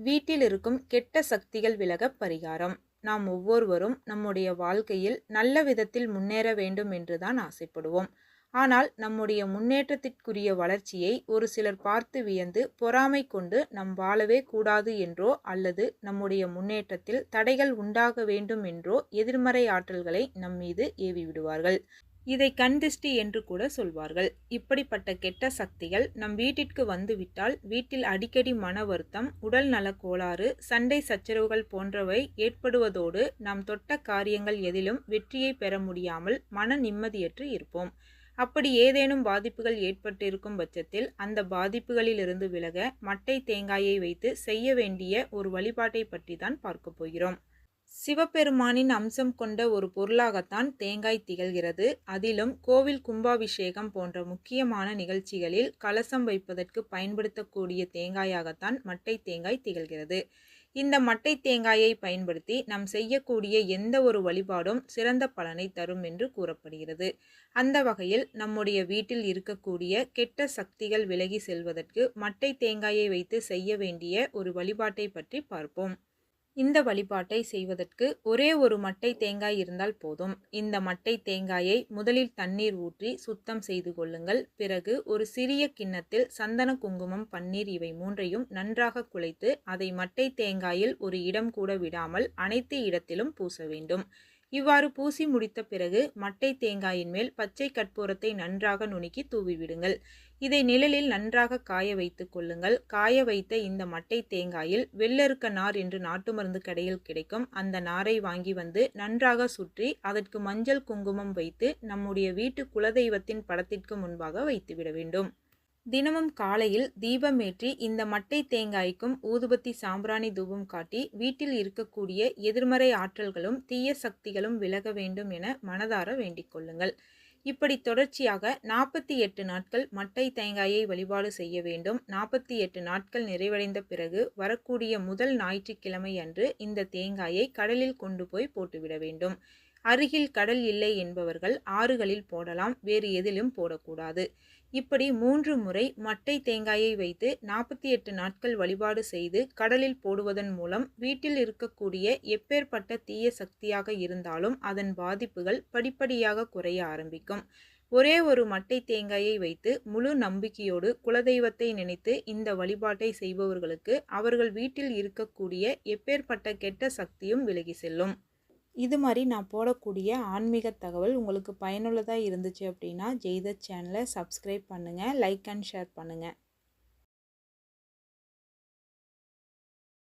வீட்டில் இருக்கும் கெட்ட சக்திகள் விலக பரிகாரம். நாம் ஒவ்வொருவரும் நம்முடைய வாழ்க்கையில் நல்ல விதத்தில் முன்னேற வேண்டும் என்றுதான் ஆசைப்படுவோம். ஆனால் நம்முடைய முன்னேற்றத்திற்குரிய வளர்ச்சியை ஒரு சிலர் பார்த்து வியந்து பொறாமை கொண்டு நம் வாழவே கூடாது என்றோ அல்லது நம்முடைய முன்னேற்றத்தில் தடைகள் உண்டாக வேண்டும் என்றோ எதிர்மறை ஆற்றல்களை நம் மீது ஏவி விடுவார்கள் இதை கண்திஷ்டி என்று கூட சொல்வார்கள். இப்படிப்பட்ட கெட்ட சக்திகள் நம் வீட்டிற்கு வந்துவிட்டால் வீட்டில் அடிக்கடி மன வருத்தம் உடல் நலக்கோளாறு கோளாறு சண்டை சச்சரவுகள் போன்றவை ஏற்படுவதோடு நாம் தொட்ட காரியங்கள் எதிலும் வெற்றியை பெற முடியாமல் மன நிம்மதியற்று இருப்போம். அப்படி ஏதேனும் பாதிப்புகள் ஏற்பட்டிருக்கும் பட்சத்தில் அந்த பாதிப்புகளிலிருந்து விலக மட்டை தேங்காயை வைத்து செய்ய வேண்டிய ஒரு வழிபாட்டை பற்றி தான் பார்க்க போகிறோம். சிவபெருமானின் அம்சம் கொண்ட ஒரு பொருளாகத்தான் தேங்காய் திகழ்கிறது. அதிலும் கோவில் கும்பாபிஷேகம் போன்ற முக்கியமான நிகழ்ச்சிகளில் கலசம் வைப்பதற்கு பயன்படுத்தக்கூடிய தேங்காயாகத்தான் மட்டை தேங்காய் திகழ்கிறது. இந்த மட்டை தேங்காயை பயன்படுத்தி நாம் செய்யக்கூடிய எந்த ஒரு வழிபாடும் சிறந்த பலனை தரும் என்று கூறப்படுகிறது. அந்த வகையில் நம்முடைய வீட்டில் இருக்கக்கூடிய கெட்ட சக்திகள் விலகி செல்வதற்கு மட்டை தேங்காயை வைத்து செய்ய வேண்டிய ஒரு வழிபாட்டை பற்றி பார்ப்போம். இந்த வழிபாட்டை செய்வதற்கு ஒரே ஒரு மட்டை தேங்காய் இருந்தால் போதும். இந்த மட்டை தேங்காயை முதலில் தண்ணீர் ஊற்றி சுத்தம் செய்து கொள்ளுங்கள். பிறகு ஒரு சிறிய கிண்ணத்தில் சந்தன குங்குமம் பன்னீர் இவை மூன்றையும் நன்றாக குழைத்து அதை மட்டை தேங்காயில் ஒரு இடம் கூட விடாமல் அனைத்து இடத்திலும் பூச வேண்டும். இவ்வாறு பூசி முடித்த பிறகு மட்டை தேங்காயின் மேல் பச்சை கற்பூரத்தை நன்றாக நுணுக்கி தூவிவிடுங்கள். இதை நிழலில் நன்றாக காய வைத்து கொள்ளுங்கள். காய வைத்த இந்த மட்டை தேங்காயில் வெள்ளருக்க நார் என்று நாட்டு மருந்து கடையில் கிடைக்கும். அந்த நாரை வாங்கி வந்து நன்றாக சுற்றி அதற்கு மஞ்சள் குங்குமம் வைத்து நம்முடைய வீட்டு குலதெய்வத்தின் படத்திற்கு முன்பாக வைத்துவிட வேண்டும். தினமும் காலையில் தீபமேற்றி இந்த மட்டை தேங்காய்க்கும் ஊதுபத்தி சாம்பிராணி தூபம் காட்டி வீட்டில் இருக்கக்கூடிய எதிர்மறை ஆற்றல்களும் தீய சக்திகளும் விலக வேண்டும் என மனதார வேண்டிக் கொள்ளுங்கள். இப்படி தொடர்ச்சியாக நாற்பத்தி எட்டு நாட்கள் மட்டை தேங்காயை வழிபாடு செய்ய வேண்டும். நாற்பத்தி எட்டு நாட்கள் நிறைவடைந்த பிறகு வரக்கூடிய முதல் ஞாயிற்றுக்கிழமை அன்று இந்த தேங்காயை கடலில் கொண்டு போய் போட்டுவிட வேண்டும். அருகில் கடல் இல்லை என்பவர்கள் ஆறுகளில் போடலாம் வேறு எதிலும் போடக்கூடாது. இப்படி மூன்று முறை மட்டை தேங்காயை வைத்து நாற்பத்தி எட்டு நாட்கள் வழிபாடு செய்து கடலில் போடுவதன் மூலம் வீட்டில் இருக்கக்கூடிய எப்பேற்பட்ட தீய சக்தியாக இருந்தாலும் அதன் பாதிப்புகள் படிப்படியாக குறைய ஆரம்பிக்கும். ஒரே ஒரு மட்டை தேங்காயை வைத்து முழு நம்பிக்கையோடு குலதெய்வத்தை நினைத்து இந்த வழிபாட்டை செய்பவர்களுக்கு அவர்கள் வீட்டில் இருக்கக்கூடிய எப்பேற்பட்ட கெட்ட சக்தியும் விலகி செல்லும். இது மாதிரி நான் போடக்கூடிய ஆன்மீக தகவல் உங்களுக்கு பயனுள்ளதாக இருந்துச்சு அப்படின்னா ஜெய்த சேனலை சப்ஸ்கிரைப் பண்ணுங்கள் லைக் அண்ட் ஷேர் பண்ணுங்கள்